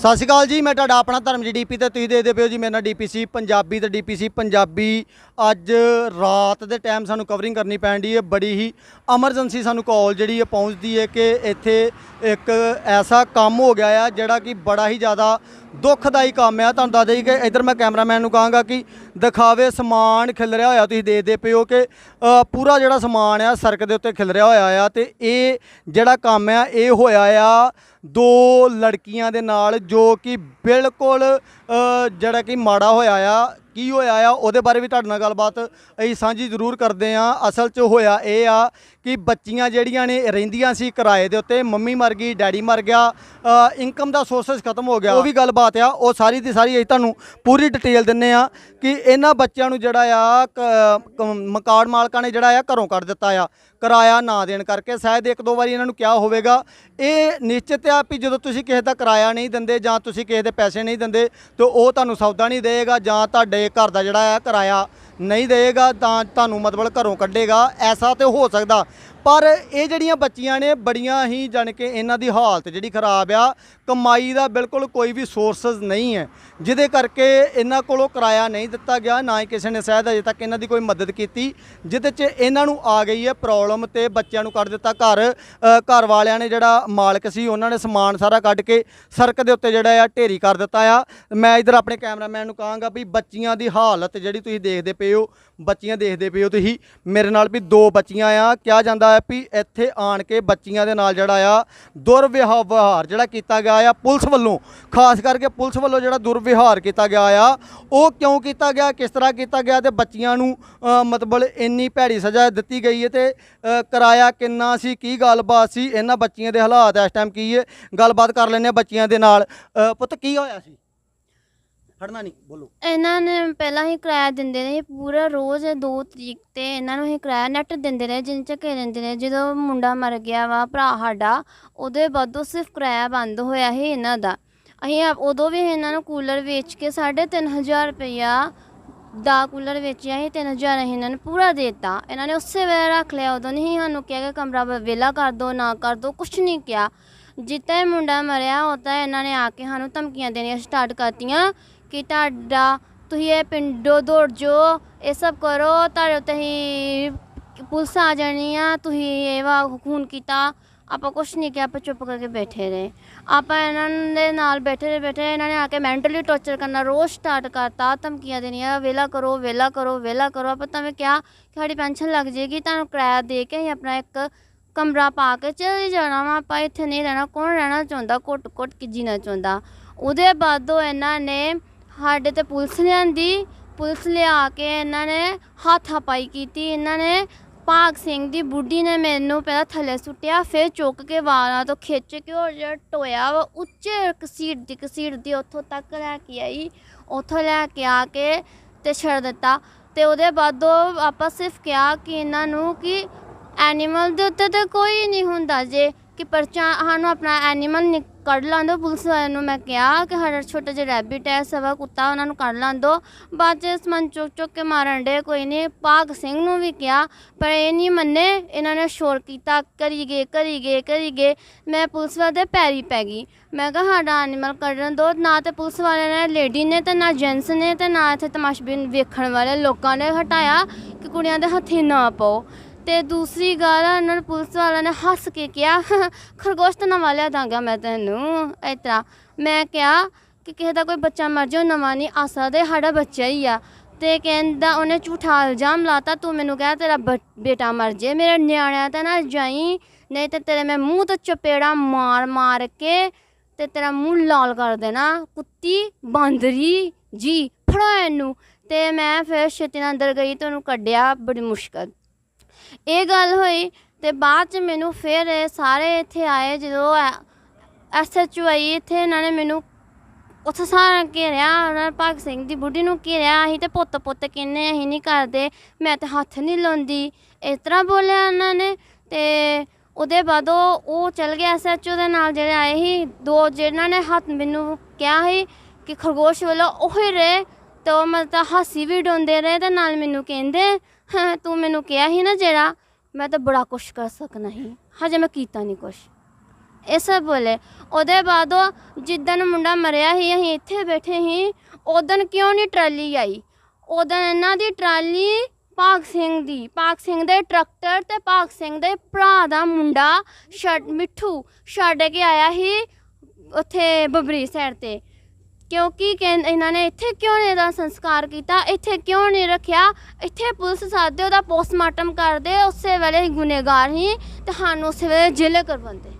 ਸਤਿ ਸ਼੍ਰੀ ਅਕਾਲ ਜੀ, ਮੈਂ ਤੁਹਾਡਾ ਆਪਣਾ ਧਰਮ ਜੀ ਡੀਪੀ ਤੇ ਤੁਸੀਂ ਦੇਖਦੇ ਪਿਓ ਜੀ, ਮੇਰਾ ਨਾਂ ਡੀਪੀਸੀ ਪੰਜਾਬੀ ਤੇ ਡੀਪੀਸੀ ਪੰਜਾਬੀ ਅੱਜ ਰਾਤ ਦੇ ਟਾਈਮ ਸਾਨੂੰ ਕਵਰਿੰਗ ਕਰਨੀ ਪੈਂਦੀ ਹੈ, ਬੜੀ ਹੀ ਐਮਰਜੈਂਸੀ ਸਾਨੂੰ ਕਾਲ ਜਿਹੜੀ ਹੈ ਪਹੁੰਚਦੀ ਹੈ ਕਿ ਇੱਥੇ ਇੱਕ ਐਸਾ ਕੰਮ ਹੋ ਗਿਆ ਆ ਜਿਹੜਾ ਕਿ ਬੜਾ ਹੀ ਜ਼ਿਆਦਾ ਦੁੱਖਦਾਈ ਕੰਮ ਆ। ਤੁਹਾਨੂੰ ਦੱਸ ਦੇਈ ਕਿ ਇਧਰ ਮੈਂ ਕੈਮਰਾਮੈਨ ਨੂੰ ਕਹਾਂਗਾ ਕਿ ਦਿਖਾਵੇ ਸਮਾਨ ਖਿਲਰਿਆ ਹੋਇਆ, ਤੁਸੀਂ ਦੇਖਦੇ ਪਿਓ ਕਿ ਪੂਰਾ ਜਿਹੜਾ ਸਮਾਨ ਆ, ਸੜਕ ਦੇ ਉੱਤੇ ਖਿਲਰਿਆ ਹੋਇਆ ਆ ਤੇ ਇਹ ਜਿਹੜਾ ਕੰਮ ਆ, ਇਹ ਹੋਇਆ ਆ ਦੋ ਲੜਕੀਆਂ ਦੇ ਨਾਲ ਜੋ ਕਿ ਬਿਲਕੁਲ ਜਿਹੜਾ ਕਿ ਮਾੜਾ ਹੋਇਆ ਆ ਕੀ ਹੋਇਆ ਆ? ਉਹਦੇ ਬਾਰੇ ਵੀ ਤੁਹਾਡੇ ਨਾਲ ਗੱਲਬਾਤ ਅਸੀਂ ਸਾਂਝੀ ਜ਼ਰੂਰ ਕਰਦੇ ਆ ਅਸਲ 'ਚ ਹੋਇਆ ਇਹ ਆ ਕਿ ਬੱਚੀਆਂ ਜਿਹੜੀਆਂ ਨੇ ਰਹਿੰਦੀਆਂ ਸੀ ਕਿਰਾਏ ਦੇ ਉੱਤੇ, ਮੰਮੀ ਮਰ ਗਈ, ਡੈਡੀ ਮਰ ਗਿਆ ਇਨਕਮ ਦਾ ਸੋਰਸਸ ਖਤਮ ਹੋ ਗਿਆ, ਉਹ ਵੀ ਗੱਲਬਾਤ ਆ। ਉਹ ਸਾਰੀ ਦੀ ਸਾਰੀ ਅਸੀਂ ਤੁਹਾਨੂੰ ਪੂਰੀ ਡਿਟੇਲ ਦਿੰਨੇ ਆ ਕਿ ਇਹਨਾਂ ਬੱਚਿਆਂ ਨੂੰ ਜਿਹੜਾ ਆ, ਕ- ਕ- ਮਕਾਨ ਮਾਲਕਾਂ ਨੇ ਜਿਹੜਾ ਆ ਘਰੋਂ ਕੱਢ ਦਿੱਤਾ ਆ। ਕਿਰਾਇਆ ਨਾ ਦੇਣ ਕਰਕੇ ਸ਼ਾਇਦ ਇੱਕ ਦੋ ਵਾਰੀ ਇਹਨਾਂ ਨੂੰ ਕਿਹਾ ਹੋਵੇਗਾ। ਇਹ ਨਿਸ਼ਚਿਤ ਆ ਵੀ ਜਦੋਂ ਤੁਸੀਂ ਕਿਸੇ ਦਾ ਕਿਰਾਇਆ ਨਹੀਂ ਦਿੰਦੇ ਜਾਂ ਤੁਸੀਂ ਕਿਸੇ ਦੇ ਪੈਸੇ ਨਹੀਂ ਦਿੰਦੇ, ਤਾਂ ਉਹ ਤੁਹਾਨੂੰ ਸੌਦਾ ਨਹੀਂ ਦੇਵੇਗਾ ਜਾਂ ਤੁਹਾਡੇ ਘਰ ਦਾ ਜਿਹੜਾ ਆ ਕਿਰਾਇਆ ਨਹੀਂ ਦੇਗਾ ਤਾਂ ਤੁਹਾਨੂੰ ਮਤਲਬ ਘਰੋਂ ਕੱਢੇਗਾ। ਐਸਾ ਤੇ ਹੋ ਸਕਦਾ। ਪਰ ਇਹ ਜਿਹੜੀਆਂ ਬੱਚੀਆਂ ਨੇ, ਬੜੀਆਂ ਹੀ ਜਾਣੀ ਕਿ ਇਹਨਾਂ ਦੀ ਹਾਲਤ ਜਿਹੜੀ ਖਰਾਬ ਆ, ਕਮਾਈ ਦਾ ਬਿਲਕੁਲ ਕੋਈ ਵੀ ਸੋਰਸਸ ਨਹੀਂ ਹੈ। ਜਿਹਦੇ ਕਰਕੇ ਇਹਨਾਂ ਕੋਲੋਂ ਕਿਰਾਇਆ ਨਹੀਂ ਦਿੱਤਾ ਗਿਆ, ਨਾ ਹੀ ਕਿਸੇ ਨੇ ਸ਼ਾਇਦ ਅਜੇ ਤੱਕ ਇਹਨਾਂ ਦੀ ਕੋਈ ਮਦਦ ਕੀਤੀ, ਜਿਹਦੇ 'ਚ ਇਹਨਾਂ ਨੂੰ ਆ ਗਈ ਹੈ ਪ੍ਰੋਬਲਮ ਤੇ ਬੱਚਿਆਂ ਨੂੰ ਕੱਢ ਦਿੱਤਾ ਘਰ। ਘਰ ਵਾਲਿਆਂ ਨੇ ਜਿਹੜਾ ਮਾਲਕ ਸੀ, ਉਹਨਾਂ ਨੇ ਸਮਾਨ ਸਾਰਾ ਕੱਢ ਕੇ ਸੜਕ ਦੇ ਉੱਤੇ ਜਿਹੜਾ ਆ ਢੇਰੀ ਕਰ ਦਿੱਤਾ ਆ। ਮੈਂ ਇਧਰ ਆਪਣੇ ਕੈਮਰਾਮੈਨ ਨੂੰ ਕਹਾਂਗਾ ਵੀ ਬੱਚੀਆਂ ਦੀ ਹਾਲਤ ਜਿਹੜੀ ਤੁਸੀਂ ਦੇਖਦੇ ਪਏ ਹੋ, ਬੱਚੀਆਂ ਦੇਖਦੇ ਪਏ ਹੋ ਤੁਸੀਂ, ਮੇਰੇ ਨਾਲ ਵੀ ਦੋ ਬੱਚੀਆਂ ਆ, ਕਿਹਾ ਜਾਂਦਾ ਹੈ ਵੀ ਇੱਥੇ ਆਣ ਕੇ ਬੱਚੀਆਂ ਦੇ ਨਾਲ ਜਿਹੜਾ ਆ ਦੁਰਵਿਵਹਾਰ ਜਿਹੜਾ ਕੀਤਾ ਗਿਆ ਆ ਪੁਲਿਸ ਵੱਲੋਂ ਖਾਸ ਕਰਕੇ ਪੁਲਿਸ ਵੱਲੋਂ ਜਿਹੜਾ ਦੁਰਵਿਵਹਾਰ ਕੀਤਾ ਗਿਆ ਆ ਉਹ ਕਿਉਂ ਕੀਤਾ ਗਿਆ ਕਿਸ ਤਰ੍ਹਾਂ ਕੀਤਾ ਗਿਆ ਤੇ ਬੱਚੀਆਂ ਨੂੰ ਮਤਲਬ ਇੰਨੀ ਭੈੜੀ ਸਜ਼ਾ ਦਿੱਤੀ ਗਈ ਹੈ ਤੇ ਅ, ਕਿਰਾਇਆ ਕਿੰਨਾ ਸੀ ਕੀ ਗੱਲਬਾਤ ਸੀ ਇਹਨਾਂ ਬੱਚੀਆਂ ਦੇ ਹਾਲਾਤ ਇਸ ਟਾਈਮ ਕੀ ਹੈ ਗੱਲਬਾਤ ਕਰ ਲੈਂਦੇ ਆ ਬੱਚੀਆਂ ਦੇ ਨਾਲ। ਪੁੱਤ ਕੀ ਹੋਇਆ ਸੀ? ਖੜਨਾ ਨਹੀਂ, ਬੋਲੋ। ਇਹਨਾਂ ਨੇ ਪਹਿਲਾਂ ਹੀ ਕਿਰਾਇਆ ਦਿੰਦੇ ਰਹੇ, ਪੂਰਾ ਰੋਜ਼ 2 ਤਰੀਕ ਤੇ ਇਹਨਾਂ ਨੂੰ ਹੀ ਕਿਰਾਇਆ ਨੈਟ ਦਿੰਦੇ ਰਹੇ ਜਿੰਨ ਚੱਕੇ ਦਿੰਦੇ ਰਹੇ। ਜਦੋਂ ਮੁੰਡਾ ਮਰ ਗਿਆ ਵਾ, ਭਰਾ ਸਾਡਾ, ਉਹਦੇ ਬਾਅਦੋਂ ਸਿਰਫ ਕਿਰਾਇਆ ਬੰਦ ਹੋਇਆ ਸੀ ਇਹਨਾਂ ਦਾ। ਅਸੀਂ ਆਪ- ਉਦੋਂ ਵੀ ਇਹਨਾਂ ਨੂੰ ਕੂਲਰ ਵੇਚ ਕੇ 3500 ਰੁਪਇਆ ਦਾ ਕੂਲਰ ਵੇਚਿਆ ਸੀ 3000 ਅਸੀਂ ਇਹਨਾਂ ਨੂੰ ਪੂਰਾ ਦੇਤਾ। ਇਹਨਾਂ ਨੇ ਉਸੇ ਵੇਲੇ ਰੱਖ ਲਿਆ, ਉਦੋਂ ਨਹੀਂ ਸਾਨੂੰ ਕਿਹਾ ਕਿ ਕਮਰਾ ਵਿਹਲਾ ਕਰ ਦੋ, ਨਾ ਕਰ ਦੋ, ਕੁਛ ਨਹੀਂ ਕਿਹਾ। ਜਿੱਦਾਂ ਹੀ ਮੁੰਡਾ ਮਰਿਆ ਉਹ ਤਾਂ ਇਹਨਾਂ ਨੇ ਆ ਕੇ ਸਾਨੂੰ ਧਮਕੀਆਂ ਦੇਣੀਆਂ ਸਟਾਰਟ ਕਰਤੀਆਂ। ਕਿ ਤੁਹਾਡਾ ਤੁਸੀਂ ਇਹ ਪਿੰਡੋਂ ਦੌੜ ਜੋ ਇਹ ਸਭ ਕਰੋ ਤੁਹਾਡੇ ਉੱਤੇ ਹੀ ਪੁਲਿਸ ਆ ਜਾਣੀ ਆ ਤੁਸੀਂ ਇਹ ਵਾ ਖੂਨ ਕੀਤਾ। ਆਪਾਂ ਕੁਛ ਨਹੀਂ ਕਿਹਾ ਆਪਾਂ ਚੁੱਪ ਕਰਕੇ ਬੈਠੇ ਰਹੇ। ਆਪਾਂ ਇਹਨਾਂ ਦੇ ਨਾਲ ਬੈਠੇ ਰਹੇ ਬੈਠੇ ਰਹੇ, ਇਹਨਾਂ ਨੇ ਆ ਕੇ ਮੈਂਟਲੀ ਟੌਰਚਰ ਕਰਨਾ ਰੋਜ਼ ਸਟਾਰਟ ਕਰਤਾ ਧਮਕੀਆਂ ਦੇਣੀਆਂ ਵੇਲਾ ਕਰੋ ਵੇਲਾ ਕਰੋ ਵੇਲਾ ਕਰੋ। ਆਪਾਂ ਤਾਂ ਮੈਂ ਕਿਹਾ ਕਿ ਸਾਡੀ ਪੈਨਸ਼ਨ ਲੱਗ ਜਾਏਗੀ ਤੁਹਾਨੂੰ ਕਿਰਾਇਆ ਦੇ ਕੇ ਅਸੀਂ ਆਪਣਾ ਇੱਕ ਕਮਰਾ ਪਾ ਕੇ ਚਲੇ ਜਾਣਾ ਵਾ। ਆਪਾਂ ਇੱਥੇ ਨਹੀਂ ਰਹਿਣਾ ਕੌਣ ਰਹਿਣਾ ਚਾਹੁੰਦਾ? ਘੁੱਟ ਘੁੱਟ ਕੇ ਜੀਣਾ ਚਾਹੁੰਦਾ। ਉਹਦੇ ਬਾਅਦੋਂ ਇਹਨਾਂ ਨੇ ਸਾਡੇ ਤੇ ਪੁਲਿਸ ਲਿਆਂਦੀ ਪੁਲਿਸ ਲਿਆ ਕੇ ਇਹਨਾਂ ਨੇ ਹੱਥਾਪਾਈ ਕੀਤੀ। ਇਹਨਾਂ ਨੇ ਭਾਗ ਸਿੰਘ ਦੀ ਬੁੱਢੀ ਨੇ ਮੈਨੂੰ ਪਹਿਲਾਂ ਥੱਲੇ ਸੁੱਟਿਆ, ਫਿਰ ਚੁੱਕ ਕੇ ਵਾਲਾਂ ਤੋਂ ਖਿੱਚ ਕੇ ਉਹ ਜਿਹੜਾ ਟੋਇਆ ਵਾ, ਉੱਚੇ ਕਸੀੜ ਦੀ ਕਸੀੜ ਦੀ ਉੱਥੋਂ ਤੱਕ ਲੈ ਕੇ ਆਈ। ਉੱਥੋਂ ਲੈ ਕੇ ਆ ਕੇ ਤੇ ਛੱਡ ਦਿੱਤਾ। ਤੇ ਉਹਦੇ ਬਾਅਦ ਉਹ ਆਪਾਂ ਸਿਰਫ ਕਿਹਾ ਕਿ ਇਹਨਾਂ ਨੂੰ ਕਿ ਐਨੀਮਲ ਦੇ ਉੱਤੇ ਤਾਂ ਕੋਈ ਨਹੀਂ ਹੁੰਦਾ ਜੇ। ਕਿ ਪਰਚਾ ਸਾਨੂੰ ਆਪਣਾ ਐਨੀਮਲ ਕੱਢ ਲਾਂ ਪੁਲਿਸ ਵਾਲਿਆਂ ਨੂੰ ਮੈਂ ਕਿਹਾ ਕਿ ਸਾਡਾ ਛੋਟਾ ਜਿਹਾ ਰੈਬਿਟ ਹੈ, ਸਵਾ ਕੁੱਤਾ, ਉਹਨਾਂ ਨੂੰ ਕੱਢ ਲਾਂ ਦਿਓ। ਬਾਅਦ ਚ ਸਮਾਨ ਚੁੱਕ ਚੁੱਕ ਕੇ ਮਾਰਨ ਡੇ ਕੋਈ ਨਹੀਂ ਭਾਗ ਸਿੰਘ ਨੂੰ ਵੀ ਕਿਹਾ, ਪਰ ਇਹ ਨਹੀਂ ਮੰਨੇ, ਇਹਨਾਂ ਨੇ ਸ਼ੋਰ ਕੀਤਾ, ਕਰੀ ਗਏ ਕਰੀ ਗਏ ਕਰੀ ਗਏ, ਮੈਂ ਪੁਲਿਸ ਵਾਲੇ ਦੇ ਪੈਰੀ ਪੈ ਗਈ। ਮੈਂ ਕਿਹਾ ਸਾਡਾ ਐਨੀਮਲ ਕੱਢਣ ਦਿਓ, ਨਾ ਤੇ ਪੁਲਿਸ ਵਾਲਿਆਂ ਨੇ ਲੇਡੀ ਨੇ ਤੇ ਨਾ ਜੈਂਟਸ ਨੇ ਤੇ ਨਾ ਇੱਥੇ ਤਮਾਸ਼ਬੀਨ ਵੇਖਣ ਵਾਲੇ ਲੋਕਾਂ ਨੇ ਹਟਾਇਆ, ਕਿ ਕੁੜੀਆਂ ਦੇ ਹੱਥੀ ਨਾ ਪਾਓ। ਤੇ ਦੂਸਰੀ ਗੱਲ ਆ, ਇਹਨਾਂ ਨੇ ਪੁਲਿਸ ਵਾਲਿਆਂ ਨੇ ਹੱਸ ਕੇ ਕਿਹਾ ਖਰਗੋਸ਼ ਤਾਂ ਨਵਾਂ ਲਿਆ ਦਾਂਗਾ ਮੈਂ ਤੈਨੂੰ ਇਸ ਤਰ੍ਹਾਂ। ਮੈਂ ਕਿਹਾ ਕਿ ਕਿਸੇ ਦਾ ਕੋਈ ਬੱਚਾ ਮਰ ਜਾਓ ਨਵਾਂ ਨਹੀਂ ਆ ਸਕਦਾ ਸਾਡਾ ਬੱਚਾ ਹੀ ਆ। ਤੇ ਕਹਿੰਦਾ ਉਹਨੇ ਝੂਠਾ ਇਲਜ਼ਾਮ ਲਾਤਾ ਤੂੰ ਮੈਨੂੰ ਕਹਿ ਤੇਰਾ ਬ- ਬੇਟਾ ਮਰ ਜੇ ਮੇਰੇ ਨਿਆਣਿਆਂ ਤਾਂ ਨਾ ਜਾਈ ਨਹੀਂ ਤੇ ਤੇਰੇ ਮੈਂ ਮੂੰਹ ਤੋਂ ਚਪੇੜਾ ਮਾਰ ਮਾਰ ਕੇ ਤੇ ਤੇਰਾ ਮੂੰਹ ਲਾਲ ਕਰ ਦੇਣਾ ਕੁੱਤੀ ਬਾਂਦਰੀ ਜੀ ਫੜਾ ਇਹਨੂੰ। ਤੇ ਮੈਂ ਫਿਰ ਛੇਤੀ ਨਾਲ ਅੰਦਰ ਗਈ ਤੇ ਉਹਨੂੰ ਕੱਢਿਆ ਬੜੀ ਮੁਸ਼ਕਲ। ਇਹ ਗੱਲ ਹੋਈ ਤੇ ਬਾਅਦ ਚ ਮੈਨੂੰ ਫਿਰ ਇਹ ਸਾਰੇ ਇੱਥੇ ਆਏ, ਜਦੋਂ ਐਸਐਚਓ ਆਈ ਇੱਥੇ ਇਹਨਾਂ ਨੇ ਮੈਨੂੰ ਉੱਥੇ ਸਾਰਾ ਘੇਰਿਆ, ਉਹਨਾਂ ਨੇ ਭਗਤ ਸਿੰਘ ਦੀ ਬੁੱਢੀ ਨੂੰ ਘੇਰਿਆ, ਅਸੀਂ ਤੇ ਪੁੱਤ ਪੁੱਤ ਕਹਿੰਨੇ ਅਸੀਂ ਨਹੀਂ ਕਰਦੇ, ਮੈਂ ਤੇ ਹੱਥ ਨਹੀਂ ਲਾਉਂਦੀ। ਇਸ ਤਰ੍ਹਾਂ ਬੋਲਿਆ ਉਹਨਾਂ ਨੇ ਤੇ ਉਹਦੇ ਬਾਅਦ ਉਹ ਉਹ ਚਲ ਗਿਆ ਐਸਐਚਓ ਦੇ ਨਾਲ ਜਿਹੜੇ ਆਏ ਸੀ, ਦੋ ਜਿਹਨਾਂ ਨੇ ਹੱਥ ਮੈਨੂੰ ਕਿਹਾ ਸੀ ਕਿ ਖਰਗੋਸ਼ ਵੱਲੋਂ ਉਹੀ ਰਹੇ ਤੇ ਉਹ ਮਤਲਬ ਹਾਸੀ ਵੀ ਡੋਂਦੇ ਰਹੇ ਤੇ ਨਾਲ ਮੈਨੂੰ ਕਹਿੰਦੇ ਹਾਂ, ਤੂੰ ਮੈਨੂੰ ਕਿਹਾ ਸੀ ਨਾ ਜਿਹੜਾ ਮੈਂ ਤਾਂ ਬੜਾ ਕੁਛ ਕਰ ਸਕਣਾ ਸੀ। ਹਜੇ ਮੈਂ ਕੀਤਾ ਨਹੀਂ ਕੁਛ। ਇਹ ਸਭ ਬੋਲੇ। ਉਹਦੇ ਬਾਅਦ ਉਹ ਜਿੱਦਣ ਮੁੰਡਾ ਮਰਿਆ ਸੀ, ਅਸੀਂ ਇੱਥੇ ਬੈਠੇ ਸੀ ਉਦੋਂ ਕਿਉਂ ਨਹੀਂ ਟਰਾਲੀ ਆਈ? ਉਦੋਂ ਇਹਨਾਂ ਦੀ ਟਰਾਲੀ ਭਾਗ ਸਿੰਘ ਦੀ, ਭਾਗ ਸਿੰਘ ਦੇ ਟਰੈਕਟਰ ਤੇ ਭਾਗ ਸਿੰਘ ਦੇ ਭਰਾ ਦਾ ਮੁੰਡਾ ਛੱਡ, ਮਿੱਠੂ, ਛੱਡ ਕੇ ਆਇਆ ਸੀ ਉੱਥੇ ਬਬਰੀ ਸਾਈਡ ਤੇ। ਕਿਉਂਕਿ ਕਹਿੰ- ਇਹਨਾਂ ਨੇ ਇੱਥੇ ਕਿਉਂ ਨਹੀਂ ਇਹਦਾ ਸੰਸਕਾਰ ਕੀਤਾ? ਇੱਥੇ ਕਿਉਂ ਨਹੀਂ ਰੱਖਿਆ? ਇੱਥੇ ਪੁਲਿਸ ਸਾਦੇ ਉਹਦਾ ਪੋਸਟਮਾਰਟਮ ਕਰਦੇ ਉਸੇ ਵੇਲੇ ਹੀ ਗੁਨੇਗਾਰ ਹੀ ਤੇ ਸਾਨੂੰ ਉਸੇ ਵੇਲੇ ਜੇਲੇ ਕਰਵਾਉਂਦੇ।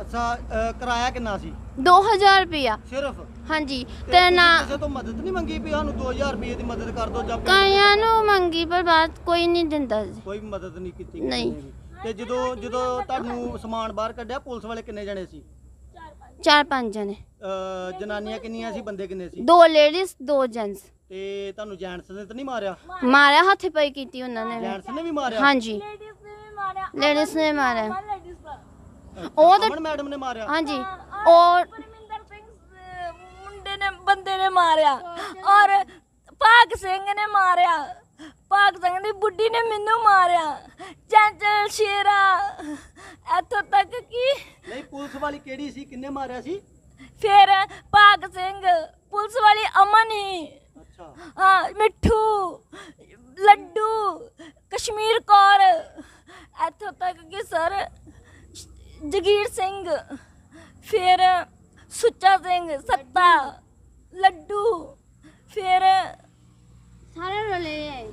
ਅੱਛਾ ਅ, ਕਿਰਾਇਆ ਕਿੰਨਾ ਸੀ? 2000 ਰੁਪਇਆ। ਸਿਰਫ? ਹਾਂਜੀ ਤੇ ਨਾ ਤੁਸੀਂ ਕਿਸੇ ਤੋਂ ਮਦਦ ਨਹੀਂ ਮੰਗੀ ਵੀ ਸਾਨੂੰ 2000 ਰੁਪਏ ਦੀ ਮਦਦ ਕਰ ਦਿਓ ਜਾਂ ਕਾਇਆਂ ਨੂੰ ਮੰਗੀ ਪਰ ਬਾਤ ਕੋਈ ਨਹੀਂ ਦਿੰਦਾ ਜੀ। ਕੋਈ ਮਦਦ ਨਹੀਂ ਕੀਤੀ ਕਿਸੇ ਨਹੀਂ। ਨੇ ਵੀ। ਤੇ ਜਦੋਂ ਜਦੋਂ ਤੁਹਾਨੂੰ ਸਮਾਨ ਬਾਹਰ ਕੱਢਿਆ ਪੁਲਿਸ ਵਾਲੇ ਕਿੰਨੇ ਜਣੇ ਸੀ? ਚਾਰ ਪੰਜ ਜਣੇ। ਅ, ਜਨਾਨੀਆਂ ਕਿੰਨੀਆਂ ਸੀ? ਬੰਦੇ ਕਿੰਨੇ ਸੀ? ਦੋ ਲੇਡੀਜ਼ ਦੋ ਜੈਂਟਸ ਤੇ ਤੁਹਾਨੂੰ ਜੈਂਟਸ ਨੇ ਤਾਂ ਨਹੀਂ ਮਾਰਿਆ? ਮਾਰਿਆ ਹੱਥ ਪਈ ਕੀਤੀ ਉਹਨਾਂ ਨੇ ਵੀ। ਜੈਂਟਸ ਨੇ ਵੀ ਮਾਰਿਆ? ਹਾਂਜੀ। ਲੇਡੀਜ਼ ਨੇ ਵੀ ਮਾਰਿਆ। ਲੇਡੀਜ਼ ਨੇ ਮਾਰਿਆ ਲੇਡੀਜ਼ ਦਾ ਉਹ ਤਾਂ ਅਮਨ ਮੈਡਮ ਨੇ ਮਾਰਿਆ? ਹਾਂਜੀ। ਔਰ ਔਰ ਪਰਮਿੰਦਰ ਸਿੰਘ ਅਹ, ਮੁੰਡੇ ਨੇ ਬੰਦੇ ਨੇ ਮਾਰਿਆ। ਔਰ ਭਾਗ ਸਿੰਘ ਨੇ ਮਾਰਿਆ। ਭਾਗ ਸਿੰਘ ਦੀ ਬੁੱਢੀ ਨੇ ਮੈਨੂੰ ਮਾਰਿਆ। ਚੰਚਲ ਸ਼ੇਰਾ। ਇੱਥੋਂ ਤੱਕ ਕਿ ਨਹੀਂ ਪੁਲਿਸ ਵਾਲੀ ਕਿਹੜੀ ਸੀ ਕਿੰਨੇ ਮਾਰਿਆ ਸੀ ਫਿਰ ਭਾਗ ਸਿੰਘ ਪੁਲਿਸ ਵਾਲੀ ਅਮਨ ਹੀ ਅੱਛਾ ਹਾਂ ਮਿੱਠੂ ਲੱਡੂ ਕਸ਼ਮੀਰ ਕੌਰ ਇੱਥੋਂ ਤੱਕ ਕਿ ਸਰ ਜਗੀਰ ਸਿੰਘ ਫਿਰ ਸੁੱਚਾ ਸਿੰਘ ਸੱਤਾ ਲੱਡੂ ਫਿਰ ਸਾਰੇ ਰਲੇ ਆਏ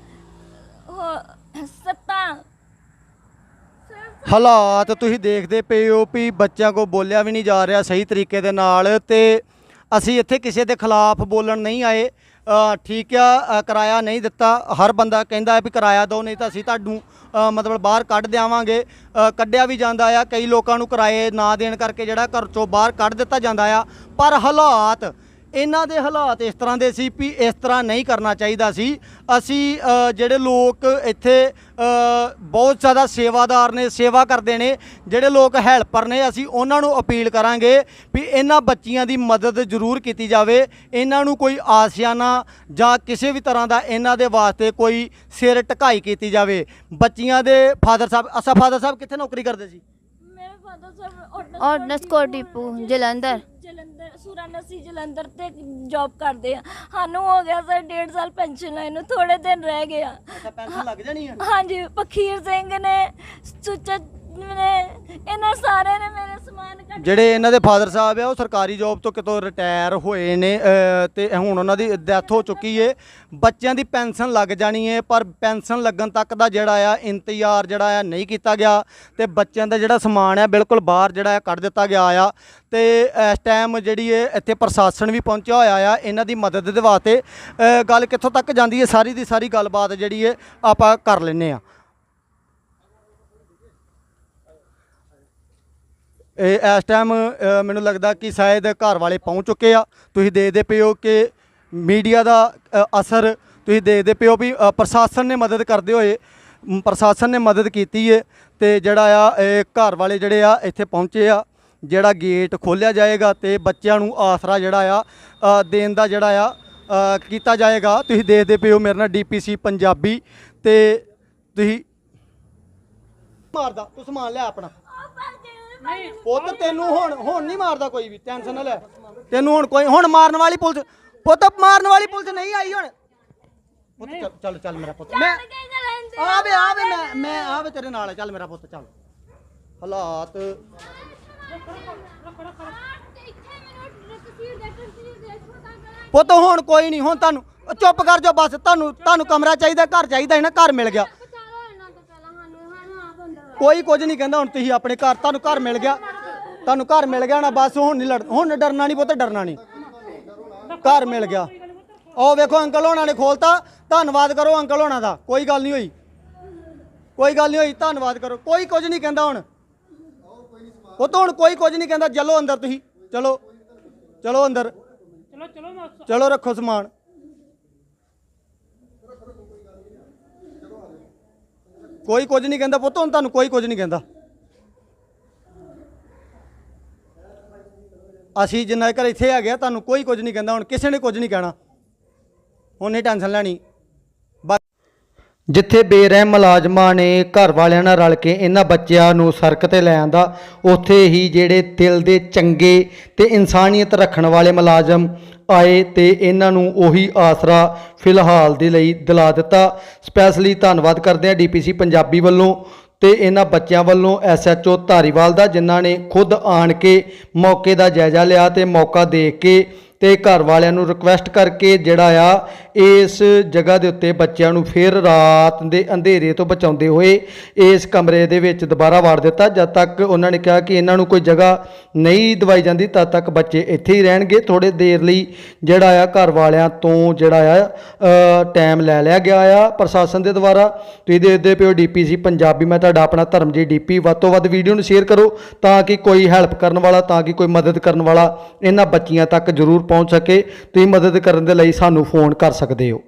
ਉਹ ਸੱਤਾ ਹਾਲਾਤ ਤੁਸੀਂ ਦੇਖਦੇ ਪਏ ਹੋ ਵੀ ਬੱਚਿਆਂ ਕੋ ਬੋਲਿਆ ਵੀ ਨਹੀਂ ਜਾ ਰਿਹਾ ਸਹੀ ਤਰੀਕੇ ਦੇ ਨਾਲ ਤੇ ਅਸੀਂ ਇੱਥੇ ਕਿਸੇ ਦੇ ਖਿਲਾਫ ਬੋਲਣ ਨਹੀਂ ਆਏ। ਠੀਕ ਆ ਕਿਰਾਇਆ ਨਹੀਂ ਦਿੱਤਾ। ਹਰ ਬੰਦਾ ਕਹਿੰਦਾ ਹੈ ਵੀ ਕਿਰਾਇਆ ਦਿਓ, ਨਹੀਂ ਤਾਂ ਅਸੀਂ ਤੁਹਾਨੂੰ ਮਤਲਬ ਬਾਹਰ ਕੱਢ ਦੇਵਾਂਗੇ ਕੱਢਿਆ ਵੀ ਜਾਂਦਾ ਆ। ਕਈ ਲੋਕਾਂ ਨੂੰ ਕਿਰਾਏ ਨਾ ਦੇਣ ਕਰਕੇ ਜਿਹੜਾ ਘਰ ਚੋਂ ਬਾਹਰ ਕੱਢ ਦਿੱਤਾ ਜਾਂਦਾ ਆ। ਪਰ ਹਾਲਾਤ ਇਹਨਾਂ ਦੇ ਹਾਲਾਤ ਇਸ ਤਰ੍ਹਾਂ ਦੇ ਸੀ ਵੀ ਇਸ ਤਰ੍ਹਾਂ ਨਹੀਂ ਕਰਨਾ ਚਾਹੀਦਾ ਸੀ। ਅਸੀਂ ਜਿਹੜੇ ਲੋਕ ਇੱਥੇ ਬਹੁਤ ਜ਼ਿਆਦਾ ਸੇਵਾਦਾਰ ਨੇ ਸੇਵਾ ਕਰਦੇ ਨੇ ਜਿਹੜੇ ਲੋਕ ਹੈਲਪਰ ਨੇ ਅਸੀਂ ਉਹਨਾਂ ਨੂੰ ਅਪੀਲ ਕਰਾਂਗੇ ਵੀ ਇਹਨਾਂ ਬੱਚੀਆਂ ਦੀ ਮਦਦ ਜ਼ਰੂਰ ਕੀਤੀ ਜਾਵੇ। ਇਹਨਾਂ ਨੂੰ ਕੋਈ ਆਸਿਆਨਾ ਜਾਂ ਕਿਸੇ ਵੀ ਤਰ੍ਹਾਂ ਦਾ ਇਹਨਾਂ ਦੇ ਵਾਸਤੇ ਕੋਈ ਸਿਰ ਢਕਾਈ ਕੀਤੀ ਜਾਵੇ। ਬੱਚੀਆਂ ਦੇ ਫਾਦਰ ਸਾਹਿਬ ਅਸਾ ਫਾਦਰ ਸਾਹਿਬ ਕਿੱਥੇ ਨੌਕਰੀ ਕਰਦੇ ਸੀ? ਮੇਰੇ ਫਾਦਰ ਸਾਹਿਬ ਔਰ ਨਸਕੋ ਡਿਪੂ ਜਲੰਧਰ। ਜਲੰਧਰ ਸੁਰਾਨਸੀ ਜਲੰਧਰ ਤੇ ਜੌਬ ਕਰਦੇ ਆ ਸਾਨੂੰ ਹੋ ਗਿਆ ਸਰ 1.5 ਸਾਲ ਪੈਨਸ਼ਨ ਲੈਣ ਨੂੰ ਥੋੜੇ ਦਿਨ ਰਹਿ ਗਏ ਆ। ਪੈਨਸ਼ਨ ਲੱਗ ਜਾਣੀ ਹੈ ਹਾਂਜੀ ਪਖੀਰ ਸਿੰਘ ਨੇ ਸੁੱਚਾ ਨੇ ਇਹਨਾਂ ਸਾਰਿਆਂ ਨੇ ਮੇਰੇ ਸਮਾਨ ਕੱਢ ਜਿਹੜੇ ਇਹਨਾਂ ਦੇ ਫਾਦਰ ਸਾਹਿਬ ਆ ਉਹ ਸਰਕਾਰੀ ਜੌਬ ਤੋਂ ਕਿਤੋਂ ਰਿਟਾਇਰ ਹੋਏ ਨੇ ਅ, ਤੇ ਹੁਣ ਉਹਨਾਂ ਦੀ ਡੈਥ ਹੋ ਚੁੱਕੀ ਏ। ਬੱਚਿਆਂ ਦੀ ਪੈਨਸ਼ਨ ਲੱਗ ਜਾਣੀ ਏ ਪਰ ਪੈਨਸ਼ਨ ਲੱਗਣ ਤੱਕ ਦਾ ਜਿਹੜਾ ਆ ਇੰਤਜ਼ਾਰ ਜਿਹੜਾ ਆ ਨਹੀਂ ਕੀਤਾ ਗਿਆ। ਤੇ ਬੱਚਿਆਂ ਦਾ ਜਿਹੜਾ ਸਮਾਨ ਆ ਬਿਲਕੁਲ ਬਾਹਰ ਜਿਹੜਾ ਆ ਕੱਢ ਦਿੱਤਾ ਗਿਆ ਆ। ਤੇ ਇਸ ਟਾਈਮ ਜਿਹੜੀ ਏ ਇੱਥੇ ਪ੍ਰਸ਼ਾਸਨ ਵੀ ਪਹੁੰਚਿਆ ਹੋਇਆ ਆ ਇਹਨਾਂ ਦੀ ਮਦਦ ਦੇ ਵਾਸਤੇ। ਅ, ਗੱਲ ਕਿੱਥੋਂ ਤੱਕ ਜਾਂਦੀ ਏ ਸਾਰੀ ਦੀ ਸਾਰੀ ਗੱਲਬਾਤ ਜਿਹੜੀ ਏ ਆਪਾਂ ਕਰ ਲੈਨੇ ਆ। ਇਹ ਇਸ ਟਾਈਮ ਮੈਨੂੰ ਲੱਗਦਾ ਕਿ ਸ਼ਾਇਦ ਘਰ ਵਾਲੇ ਪਹੁੰਚ ਚੁੱਕੇ ਆ। ਤੁਸੀਂ ਦੇਖਦੇ ਪਏ ਹੋ ਕਿ ਮੀਡੀਆ ਦਾ ਅਸਰ ਤੁਸੀਂ ਦੇਖਦੇ ਪਏ ਹੋ ਵੀ ਪ੍ਰਸ਼ਾਸਨ ਨੇ ਮਦਦ ਕਰਦੇ ਹੋਏ ਪ੍ਰਸ਼ਾਸਨ ਨੇ ਮਦਦ ਕੀਤੀ ਹੈ ਤੇ ਜਿਹੜਾ ਆ, ਇਹ ਘਰ ਵਾਲੇ ਜਿਹੜੇ ਆ, ਇੱਥੇ ਪਹੁੰਚੇ ਆ, ਜਿਹੜਾ ਗੇਟ ਖੋਲਿਆ ਜਾਏਗਾ ਤੇ ਬੱਚਿਆਂ ਨੂੰ ਆਸਰਾ ਜਿਹੜਾ ਆ ਦੇਣ ਦਾ ਜਿਹੜਾ ਆ ਕੀਤਾ ਜਾਏਗਾ। ਤੁਸੀਂ ਦੇਖਦੇ ਪਏ ਹੋ ਮੇਰੇ ਨਾਲ ਡੀਪੀਸੀ ਪੰਜਾਬੀ ਤੇ ਤੁਸੀਂ ਮਾਰਦਾ, ਤੂੰ ਸਮਾਨ ਲੈ ਆਪਣਾ। ਪੁੱਤ ਤੈਨੂੰ ਹੁਣ ਹੁਣ ਨਹੀਂ ਮਾਰਦਾ ਕੋਈ ਵੀ ਟੈਨਸ਼ਨ ਨਾ ਲੈ। ਤੈਨੂੰ ਹੁਣ ਕੋਈ ਹੁਣ ਮਾਰਨ ਵਾਲੀ ਪੁਲਿਸ ਪੁੱਤ ਮਾਰਨ ਵਾਲੀ ਪੁਲਿਸ ਨਹੀਂ ਆਈ ਹੁਣ। ਪੁੱਤ ਚੱਲ ਚੱਲ ਚੱਲ ਮੇਰਾ ਪੁੱਤ। ਮੈਂ ਆਵੇ ਆਵੇ ਮੈਂ ਮੈਂ ਆਵੇ ਤੇਰੇ ਨਾਲ ਚੱਲ ਮੇਰਾ ਪੁੱਤ ਚੱਲ। ਹਾਲਾਤ। ਪੁੱਤ ਹੁਣ ਕੋਈ ਨਹੀਂ ਹੁਣ ਤੁਹਾਨੂੰ ਉਹ ਚੁੱਪ ਕਰ ਜਾ ਬਸ। ਤੁਹਾਨੂੰ ਤੁਹਾਨੂੰ ਕਮਰਾ ਚਾਹੀਦਾ ਘਰ ਚਾਹੀਦਾ ਹੈ ਨਾ ਘਰ ਮਿਲ ਗਿਆ। ਕੋਈ ਕੁਝ ਨਹੀਂ ਕਹਿੰਦਾ ਹੁਣ ਤੁਸੀਂ ਆਪਣੇ ਘਰ ਤੁਹਾਨੂੰ ਘਰ ਮਿਲ ਗਿਆ। ਤੁਹਾਨੂੰ ਘਰ ਮਿਲ ਗਿਆ ਨਾ ਬਸ ਹੁਣ ਨਹੀਂ ਲੜ ਹੁਣ ਡਰਨਾ ਨਹੀਂ ਪੁੱਤ ਡਰਨਾ ਨਹੀਂ। ਘਰ ਮਿਲ ਗਿਆ। ਉਹ ਵੇਖੋ ਅੰਕਲ ਹੋਣਾ ਨੇ ਖੋਲਤਾ ਧੰਨਵਾਦ ਕਰੋ ਅੰਕਲ ਹੋਣਾ ਦਾ ਕੋਈ ਗੱਲ ਨਹੀਂ ਹੋਈ। ਕੋਈ ਗੱਲ ਨਹੀਂ ਹੋਈ ਧੰਨਵਾਦ ਕਰੋ ਕੋਈ ਕੁਝ ਨਹੀਂ ਕਹਿੰਦਾ ਹੁਣ। ਉਹ ਤਾਂ ਹੁਣ ਕੋਈ ਕੁਝ ਨਹੀਂ ਕਹਿੰਦਾ ਚਲੋ ਅੰਦਰ ਤੁਸੀਂ ਚਲੋ ਚਲੋ ਅੰਦਰ। ਚਲੋ ਚਲੋ ਚਲੋ ਰੱਖੋ ਸਮਾਨ। ਕੋਈ ਕੁਝ ਨਹੀਂ ਕਹਿੰਦਾ ਪੁੱਤ, ਹੁਣ ਤੁਹਾਨੂੰ ਕੋਈ ਕੁਝ ਨਹੀਂ ਕਹਿੰਦਾ। ਅਸੀਂ ਜਿੰਨਾ ਘਰ ਇੱਥੇ ਆ ਗਿਆ ਤੁਹਾਨੂੰ ਕੋਈ ਕੁਝ ਨਹੀਂ ਕਹਿੰਦਾ, ਹੁਣ ਕਿਸੇ ਨੇ ਕੁਝ ਨਹੀਂ ਕਹਿਣਾ। ਹੁਣ ਨਹੀਂ ਟੈਨਸ਼ਨ ਲੈਣੀ। ਬਸ ਜਿੱਥੇ ਬੇਰਹਿਮ ਮੁਲਾਜ਼ਮਾਂ ਨੇ ਘਰ ਵਾਲਿਆਂ ਨਾਲ ਰਲ ਕੇ ਇਹਨਾਂ ਬੱਚਿਆਂ ਨੂੰ ਸੜਕ ਤੇ ਲੈ ਆਂਦਾ, ਉੱਥੇ ਹੀ ਜਿਹੜੇ ਦਿਲ ਦੇ ਚੰਗੇ ਤੇ ਇਨਸਾਨੀਅਤ ਰੱਖਣ ਵਾਲੇ ਮੁਲਾਜ਼ਮ ਆਏ ਤੇ ਇਹਨਾਂ ਨੂੰ ਉਹੀ ਆਸਰਾ ਫਿਲਹਾਲ ਦੇ ਲਈ ਦਿਲਾ ਦਿੱਤਾ। ਸਪੈਸ਼ਲੀ ਧੰਨਵਾਦ ਕਰਦੇ ਹਾਂ ਡੀਪੀਸੀ ਪੰਜਾਬੀ ਵੱਲੋਂ ਤੇ ਇਹਨਾਂ ਬੱਚਿਆਂ ਵੱਲੋਂ ਐਸਐਚਓ ਧਾਰੀਵਾਲ ਦਾ ਜਿਨ੍ਹਾਂ ਨੇ ਖੁਦ ਆਣ ਕੇ ਮੌਕੇ ਦਾ ਜਾਇਜ਼ਾ ਲਿਆ ਤੇ ਮੌਕਾ ਦੇਖ ਕੇ ਤੇ ਘਰ ਵਾਲਿਆਂ ਨੂੰ ਰਿਕੁਐਸਟ ਕਰਕੇ ਜਿਹੜਾ ਆ, ਇਸ ਜਗ੍ਹਾ ਦੇ ਉੱਤੇ ਬੱਚਿਆਂ ਨੂੰ ਫਿਰ ਰਾਤ ਦੇ ਅੰਧੇਰੇ ਤੋਂ ਬਚਾਉਂਦੇ ਹੋਏ ਇਸ ਕਮਰੇ ਦੇ ਵਿੱਚ ਦੁਬਾਰਾ ਵਾੜ ਦਿੱਤਾ। ਜਦ ਤੱਕ ਉਹਨਾਂ ਨੇ ਕਿਹਾ ਕਿ ਇਹਨਾਂ ਨੂੰ ਕੋਈ ਜਗ੍ਹਾ ਨਹੀਂ ਦਵਾਈ ਜਾਂਦੀ, ਤਦ ਤੱਕ ਬੱਚੇ ਇੱਥੇ ਹੀ ਰਹਿਣਗੇ। ਥੋੜੇ ਦੇਰ ਲਈ ਜਿਹੜਾ ਆ, ਘਰ ਵਾਲਿਆਂ ਤੋਂ ਜਿਹੜਾ ਆ ਟਾਈਮ ਲੈ ਲਿਆ ਗਿਆ ਆ ਪ੍ਰਸ਼ਾਸਨ ਦੇ ਦੁਆਰਾ। ਤੁਸੀਂ ਦੇਖਦੇ ਪਿਓ ਡੀਪੀਸੀ ਪੰਜਾਬੀ। ਮੈਂ ਤੁਹਾਡਾ ਆਪਣਾ ਧਰਮਜੀਤ ਡੀਪੀ। ਵੱਧ ਤੋਂ ਵੱਧ ਵੀਡੀਓ ਨੂੰ ਸ਼ੇਅਰ ਕਰੋ ਤਾਂ ਕਿ ਕੋਈ ਹੈਲਪ ਕਰਨ ਵਾਲਾ, ਤਾਂ ਕਿ ਕੋਈ ਮਦਦ ਕਰਨ ਵਾਲਾ ਇਹਨਾਂ ਬੱਚੀਆਂ ਤੱਕ ਜ਼ਰੂਰ ਪਹੁੰਚ ਸਕੇ ਤੁਸੀਂ ਮਦਦ ਕਰਨ ਦੇ ਲਈ ਸਾਨੂੰ ਫੋਨ ਕਰ ਸਕਦੇ ਹੋ।